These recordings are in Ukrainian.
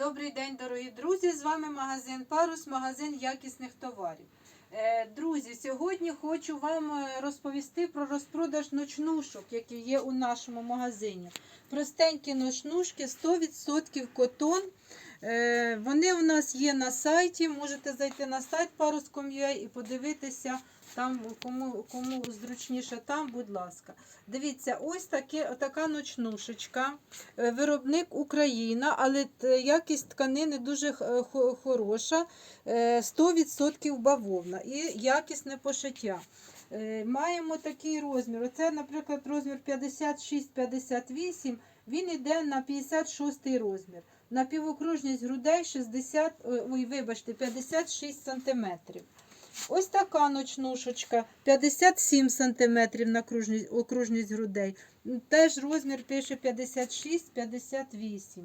Добрий день, дорогі друзі! З вами магазин Парус, магазин якісних товарів. Е, Друзі, сьогодні хочу вам е, розповісти про розпродаж ночнушок, які є у нашому магазині. Простенькі ночнушки, 100% котон. Е, Вони у нас є на сайті. Можете зайти на сайт parus.com.ua і подивитися там, кому, кому зручніше там, будь ласка. Дивіться, ось таке, така ночнушечка. Виробник Україна, але якість тканини дуже хороша, е, 100% бавовна і якісне пошиття. Е, Маємо такий розмір. Оце, наприклад, розмір 56-58, він йде на 56 розмір. На півокружність грудей 60, ой, ой, вибачте, 56 см. Ось така ночнушечка 57 см на кружність, окружність грудей. Теж розмір пише 56-58.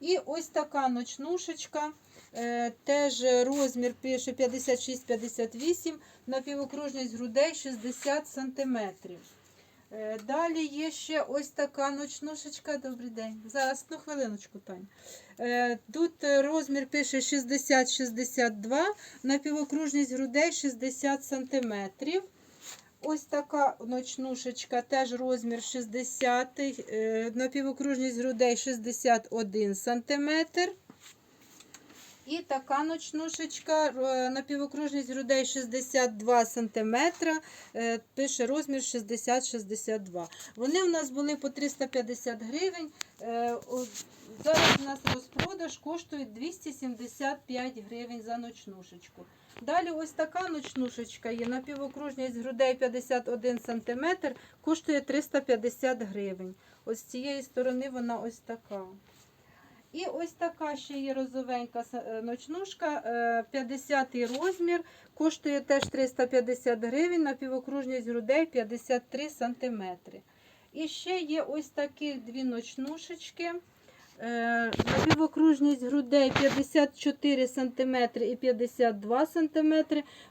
І ось така ночнушечка. Е, Теж розмір пише 56-58 на півокружність грудей 60 см. Далі є ще ось така ночнушечка. Добрий день. Зараз, ну хвилиночку, Тань. Е, Тут е, розмір пише 60-62 на півокружність грудей 60 см. Ось така ночнушечка, теж розмір 60, е, на півокружність грудей 61 см. І така ночнушечка е, на півокружність грудей 62 см, е, пише розмір 60-62. Вони у нас були по 350 гривень. е, Зараз у нас розпродаж коштує 275 гривень за ночнушечку. Далі ось така ночнушечка є на півокружність грудей 51 см, коштує 350 гривень. Ось з цієї сторони вона ось така. І ось така ще є розовенька е, ночнушка, е, 50 розмір, коштує теж 350 гривень, на півокружність грудей 53 см. І ще є ось такі дві ночнушечки. Е, На півокружність грудей 54 см і 52 см.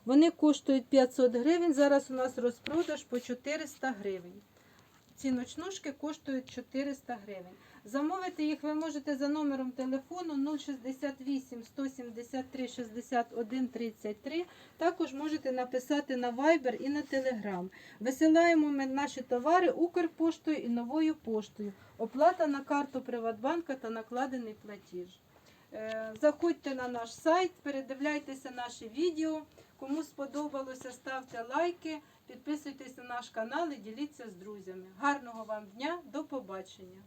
Вони коштують 500 гривень. Зараз у нас розпродаж по 400 гривень. Ці ночнушки коштують 400 гривень. Замовити їх ви можете за номером телефону 068 173 61 33. Також можете написати на Viber і на Telegram. Висилаємо ми наші товари Укрпоштою і новою поштою. Оплата на карту Приватбанка та накладений платіж. Е, Заходьте на наш сайт, передивляйтеся наші відео. Кому сподобалося, ставте лайки, підписуйтесь на наш канал і діліться з друзями. Гарного вам дня, до побачення!